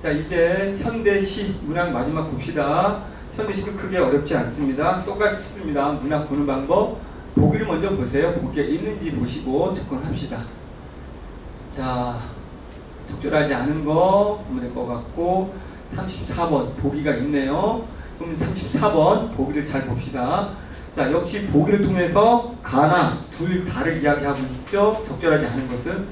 자 이제 현대시 문학 마지막 봅시다. 현대시도 크게 어렵지 않습니다. 똑같습니다. 문학 보는 방법 보기를 먼저 보세요. 보기가 있는지 보시고 접근합시다. 자 적절하지 않은 거 보면 될 것 같고 34번 보기가 있네요. 그럼 34번 보기를 잘 봅시다. 자 역시 보기를 통해서 가나 둘 다를 이야기하고 있죠. 적절하지 않은 것은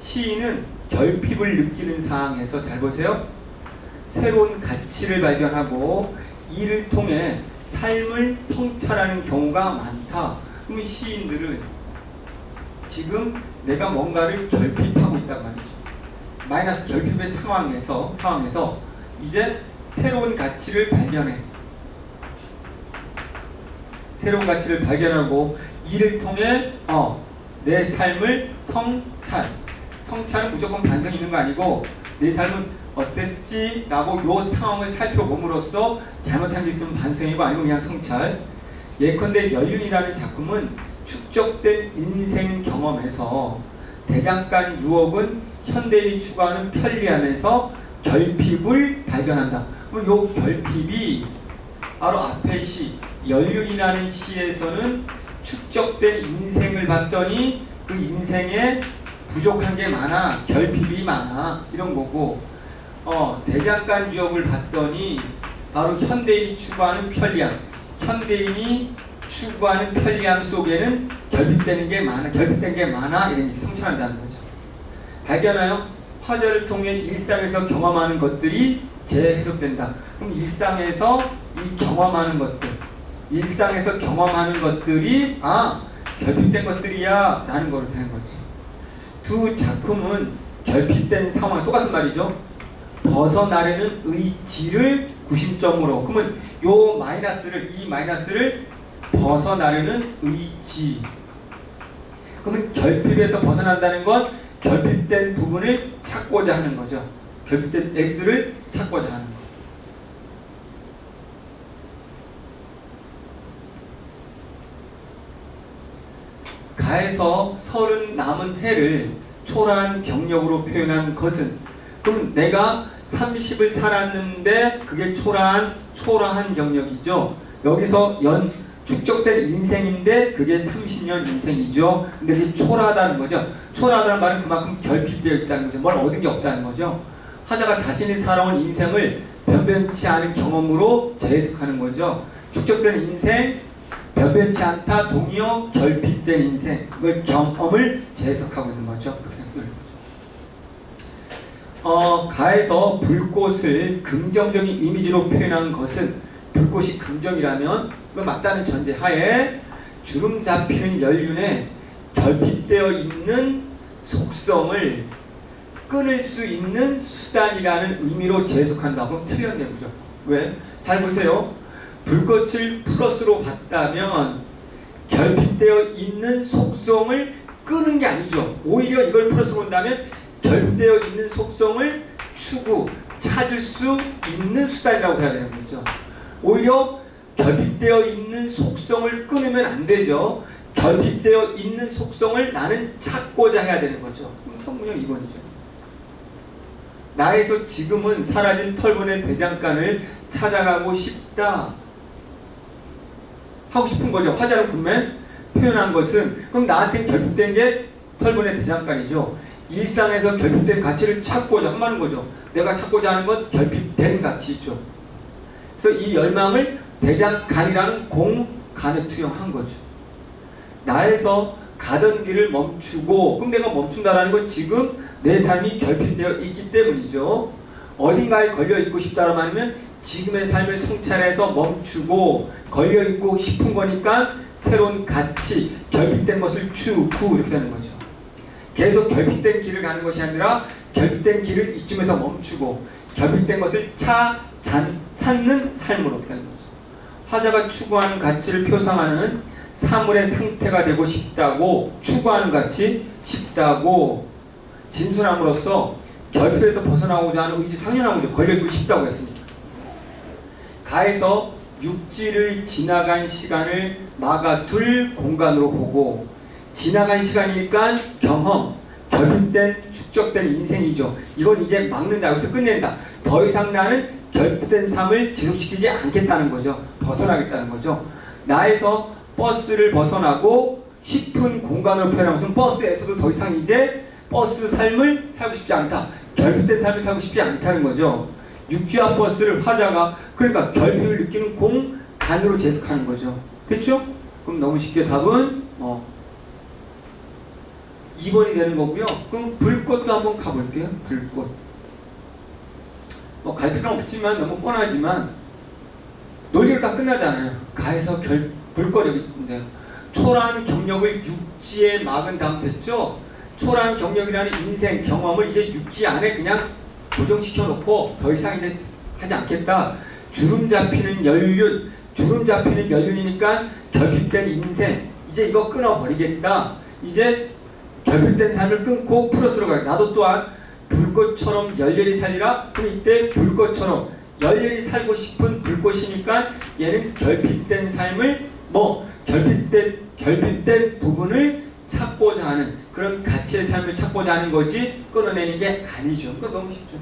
시인은 결핍을 느끼는 상황에서 잘 보세요. 새로운 가치를 발견하고 이를 통해 삶을 성찰하는 경우가 많다. 그러면 시인들은 지금 내가 뭔가를 결핍하고 있단 말이죠. 마이너스 결핍의 상황에서 상황에서 이제 새로운 가치를 발견해. 새로운 가치를 발견하고 이를 통해 어, 내 삶을 성찰. 성찰은 무조건 반성이 있는 거 아니고 내 삶은 어땠지? 라고 요 상황을 살펴봄으로써 잘못한 게 있으면 반성이고 아니면 그냥 성찰. 예컨대 연륜이라는 작품은 축적된 인생 경험에서 대장간 유업은 현대인이 추구하는 편리함에서 결핍을 발견한다. 그럼 요 결핍이 바로 앞에 시 연륜이라는 시에서는 축적된 인생을 봤더니 그 인생에 부족한 게 많아 결핍이 많아 이런 거고. 어 대장간 유업을 봤더니 바로 현대인이 추구하는 편리함. 현대인이 추구하는 편리함 속에는 결핍되는 게 많아 결핍된 게 많아 이런 얘기 성찰한다는 거죠. 발견하여 화자를 통해 일상에서 경험하는 것들이 재해석된다. 그럼 일상에서 이 경험하는 것들 일상에서 경험하는 것들이 아 결핍된 것들이야 라는 거로 되는 거죠 두 작품은 결핍된 상황 똑같은 말이죠. 벗어나려는 의지를 구심점으로 그러면 요 마이너스를 이 마이너스를 벗어나려는 의지. 그러면 결핍에서 벗어난다는 건 결핍된 부분을 찾고자 하는 거죠. 결핍된 X를 찾고자 하는 거 가에서 서른 남은 해를 초라한 경력으로 표현한 것은 그럼 내가 30을 살았는데 그게 초라한 초라한 경력이죠. 여기서 연 축적된 인생인데 그게 30년 인생이죠. 근데 그게 초라하다는 거죠. 초라하다는 말은 그만큼 결핍되어 있다는 거죠. 뭘 얻은 게 없다는 거죠. 화자가 자신이 살아온 인생을 변변치 않은 경험으로 재해석하는 거죠. 축적된 인생, 변변치 않다, 동의어, 결핍된 인생, 그걸 경험을 재해석하고 있는 거죠. 그렇게 생각을 해보죠. 어, 가에서 불꽃을 긍정적인 이미지로 표현한 것은 불꽃이 긍정이라면 그건 맞다는 전제 하에 주름 잡히는 연륜에 결핍되어 있는 속성을 끊을 수 있는 수단이라는 의미로 재해석한다. 그럼 틀렸네 무조건. 왜? 잘 보세요. 불꽃을 플러스로 봤다면 결핍되어 있는 속성을 끄는 게 아니죠. 오히려 이걸 플러스로 본다면 결핍되어 있는 속성을 추구, 찾을 수 있는 수단이라고 해야 되는 거죠. 오히려 결핍되어 있는 속성을 끊으면 안 되죠. 결핍되어 있는 속성을 나는 찾고자 해야 되는 거죠. 턱문형 2번이죠. 나에서 지금은 사라진 털보낸 대장간을 찾아가고 싶다. 하고 싶은 거죠. 화자는 분명 표현한 것은 그럼 나한테 결핍된 게 털보낸 대장간이죠. 일상에서 결핍된 가치를 찾고자 하는 거죠. 내가 찾고자 하는 건 결핍된 가치죠. 그래서 이 열망을 대장간이라는 공간에 투영한 거죠. 나에서 가던 길을 멈추고 그럼 내가 멈춘다라는 건 지금 내 삶이 결핍되어 있기 때문이죠. 어딘가에 걸려 있고 싶다라고 하면 지금의 삶을 성찰해서 멈추고 걸려 있고 싶은 거니까 새로운 가치, 결핍된 것을 추구 이렇게 되는 거죠. 계속 결핍된 길을 가는 것이 아니라 결핍된 길을 이쯤에서 멈추고 결핍된 것을 차, 잔, 찾는 삶으로 되는 거죠. 화자가 추구하는 가치를 표상하는 사물의 상태가 되고 싶다고 추구하는 가치 싶다고 진술함으로써 결핍에서 벗어나고자 하는 의지 당연한 거죠. 걸려있고 싶다고 했습니다. 가에서 육지를 지나간 시간을 막아둘 공간으로 보고 지나간 시간이니까 경험, 결핍된 축적된 인생이죠. 이건 이제 막는다. 여기서 끝낸다. 더 이상 나는 결핍된 삶을 지속시키지 않겠다는 거죠. 벗어나겠다는 거죠. 나에서 버스를 벗어나고 싶은 공간으로 표현한 것은 버스에서도 더 이상 이제 버스 삶을 살고 싶지 않다. 결핍된 삶을 살고 싶지 않다는 거죠. 육지와 버스를 화자가 그러니까 결핍을 느끼는 공간으로 재해석하는 거죠. 됐죠? 그럼 너무 쉽게 답은 어 2번이 되는 거고요. 그럼 불꽃도 한번 가볼게요. 불꽃. 뭐 갈 필요는 없지만 너무 뻔하지만 다 끝나잖아요. 가에서 결 불꽃 여기 있는데요. 초라한 경력을 육지에 막은 다음 됐죠. 초라한 경력이라는 인생 경험을 이제 육지 안에 그냥 고정시켜 놓고 더 이상 이제 하지 않겠다. 주름 잡히는 연륜, 주름 잡히는 연륜이니까 결핍된 인생 이제 이거 끊어버리겠다. 이제 결핍된 삶을 끊고 플러스로 가요. 나도 또한 불꽃처럼 열렬히 살리라. 그럼 이때 불꽃처럼 열렬히 살고 싶은 불꽃이니까 얘는 결핍된 삶을 뭐 결핍된 결핍된 부분을 찾고자 하는 그런 가치의 삶을 찾고자 하는 거지 끊어내는 게 아니죠. 그거 너무 쉽죠.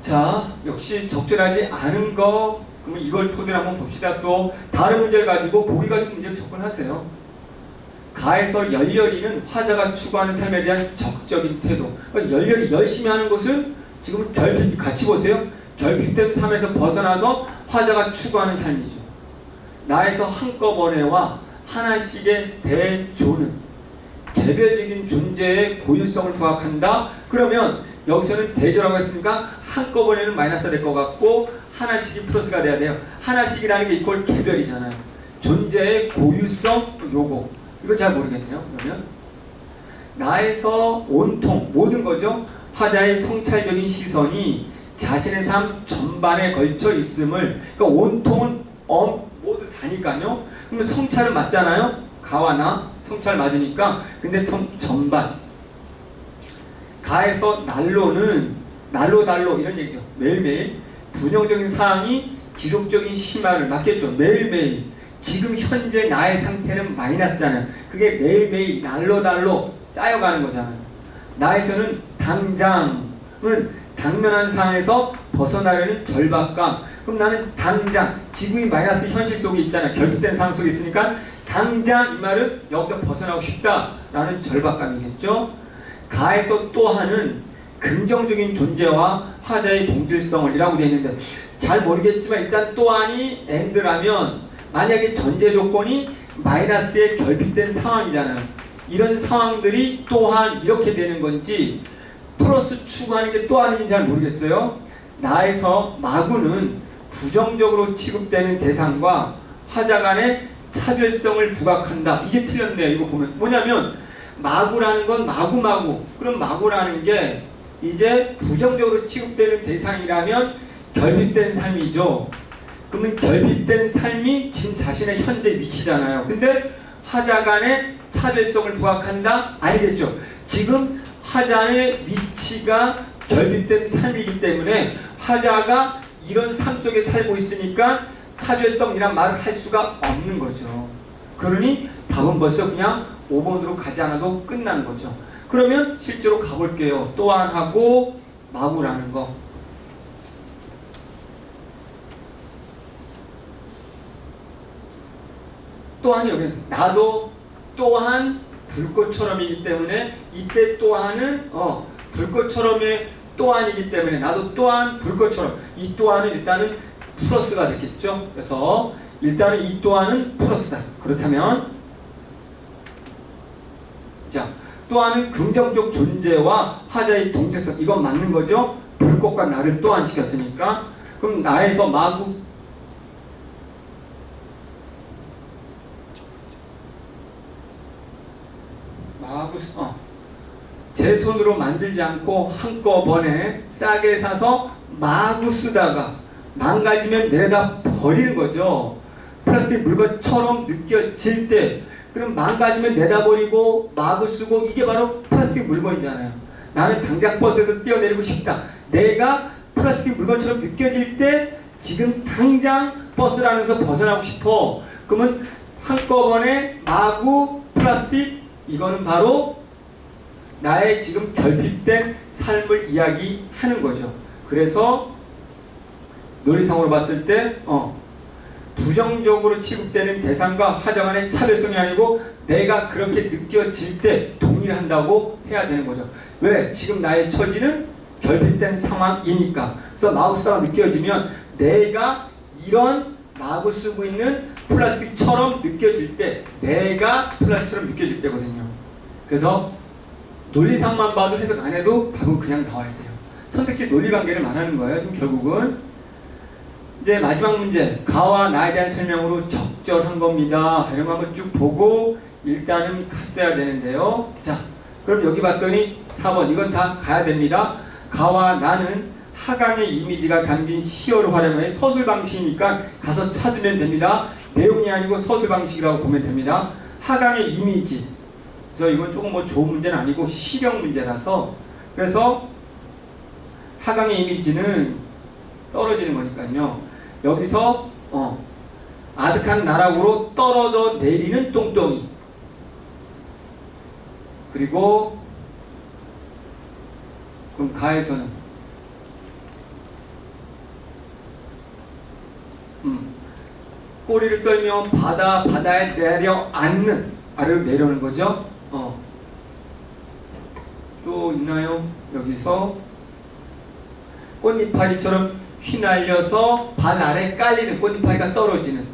자, 역시 적절하지 않은 거 그러면 이걸 토대로 한번 봅시다. 또 다른 문제를 가지고 보기 가지고 문제를 접근하세요. 가에서 열렬히는 화자가 추구하는 삶에 대한 적적인 태도. 그러니까 열렬히 열심히 하는 것은 지금 결핍 같이 보세요. 결핍된 삶에서 벗어나서 화자가 추구하는 삶이죠. 나에서 한꺼번에와 하나씩의 대조는 개별적인 존재의 고유성을 부합한다. 그러면 여기서는 대조라고 했으니까 한꺼번에는 마이너스가 될 것 같고 하나씩이 플러스가 돼야 돼요. 하나씩이라는 게 이꼴 개별이잖아요. 존재의 고유성 요거 이건 잘 모르겠네요. 그러면 나에서 온통 모든 거죠. 화자의 성찰적인 시선이 자신의 삶 전반에 걸쳐 있음을 그러니까 온통은 엄 다니까요. 그러면 성찰은 맞잖아요. 가와 나 성찰 맞으니까 근데 성, 전반 가에서 난로는 난로 난로 이런 얘기죠. 매일매일 분영적인 사항이 지속적인 심화를 맞겠죠. 매일매일 지금 현재 나의 상태는 마이너스잖아요. 그게 매일매일 날로 날로 쌓여가는 거잖아요. 나에서는 당장은 당면한 상황에서 벗어나려는 절박감. 그럼 나는 당장 지구의 마이너스 현실 속에 있잖아요. 결핍된 상황 속에 있으니까 당장 이 말은 여기서 벗어나고 싶다라는 절박감이겠죠. 가에서 또 하는 긍정적인 존재와 화자의 동질성을 이라고 되어 있는데 잘 모르겠지만 일단 또한이 엔드라면 만약에 전제 조건이 마이너스에 결핍된 상황이잖아요. 이런 상황들이 또한 이렇게 되는 건지 플러스 추구하는 게또 아닌지 잘 모르겠어요. 나에서 마구는 부정적으로 취급되는 대상과 화자 간의 차별성을 부각한다. 이게 틀렸네요. 이거 보면 뭐냐면 마구라는 건 마구마구. 그럼 마구라는 게 이제 부정적으로 취급되는 대상이라면 결핍된 삶이죠. 그러면 결핍된 삶이 지금 자신의 현재 위치잖아요. 근데 화자 간의 차별성을 부각한다? 아니겠죠. 지금 화자의 위치가 결핍된 삶이기 때문에 화자가 이런 삶 속에 살고 있으니까 차별성이란 말을 할 수가 없는 거죠. 그러니 답은 벌써 그냥 5번으로 가지 않아도 끝난 거죠. 그러면 실제로 가볼게요. 또한 하고 마구라는 거. 또한이 여기 나도 또한 불꽃처럼이기 때문에 이때 또한은 어 불꽃처럼의 또한이기 때문에 나도 또한 불꽃처럼 이 또한은 일단은 플러스가 됐겠죠. 그래서 일단은 이 또한은 플러스다. 그렇다면 자 또한은 긍정적 존재와 화자의 동태성 이건 맞는 거죠. 불꽃과 나를 또한 시켰으니까 그럼 나에서 마구 어. 제 손으로 만들지 않고 한꺼번에 싸게 사서 마구 쓰다가 망가지면 내다 버리는 거죠. 플라스틱 물건처럼 느껴질 때 그럼 망가지면 내다 버리고 마구 쓰고 이게 바로 플라스틱 물건이잖아요. 나는 당장 버스에서 뛰어내리고 싶다. 내가 플라스틱 물건처럼 느껴질 때 지금 당장 버스를 안에서 벗어나고 싶어. 그러면 한꺼번에 마구 플라스틱 이거는 바로 나의 지금 결핍된 삶을 이야기하는 거죠. 그래서 논리상으로 봤을 때 어, 부정적으로 취급되는 대상과 화자 간의 차별성이 아니고 내가 그렇게 느껴질 때 동일한다고 해야 되는 거죠. 왜? 지금 나의 처지는 결핍된 상황이니까. 그래서 마우스가 느껴지면 내가 이런 마구 쓰고 있는 플라스틱처럼 느껴질 때 내가 플라스틱처럼 느껴질 때거든요. 그래서 논리상만 봐도 해석 안 해도 답은 그냥 나와야 돼요. 선택지 논리 관계를 말하는 거예요. 결국은 이제 마지막 문제 가와 나에 대한 설명으로 적절한 겁니다. 이런 거 한번 쭉 보고 일단은 갔어야 되는데요. 자, 그럼 여기 봤더니 4번 이건 다 가야 됩니다. 가와 나는 하강의 이미지가 담긴 시어를 활용해 서술 방식이니까 가서 찾으면 됩니다. 내용이 아니고 서술 방식이라고 보면 됩니다. 하강의 이미지. 그래서 이건 조금 뭐 좋은 문제는 아니고 실용 문제라서 그래서 하강의 이미지는 떨어지는 거니까요. 여기서 어, 아득한 나락으로 떨어져 내리는 똥덩이 그리고 그럼 가에서는 음, 꼬리를 떨며 바다 바다에 내려 앉는 아래로 내려오는 거죠. 어. 또 있나요? 여기서 꽃잎파리처럼 휘날려서 발 아래 깔리는 꽃잎파리가 떨어지는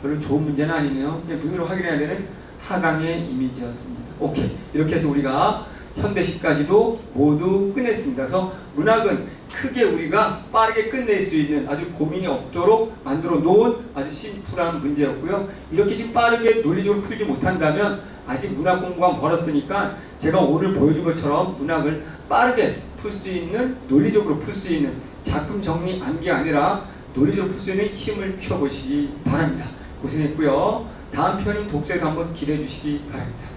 별로 좋은 문제는 아니네요. 그냥 눈으로 확인해야 되는 하강의 이미지였습니다. 오케이 이렇게 해서 우리가 현대식까지도 모두 끝냈습니다. 그래서 문학은 크게 우리가 빠르게 끝낼 수 있는 아주 고민이 없도록 만들어 놓은 아주 심플한 문제였고요. 이렇게 지금 빠르게 논리적으로 풀지 못한다면 아직 문학 공부가 멀었으니까 제가 오늘 보여준 것처럼 문학을 빠르게 풀 수 있는 논리적으로 풀 수 있는 작품 정리 암기 아니라 논리적으로 풀 수 있는 힘을 키워보시기 바랍니다. 고생했고요. 다음 편인 독서에도 한번 기대해 주시기 바랍니다.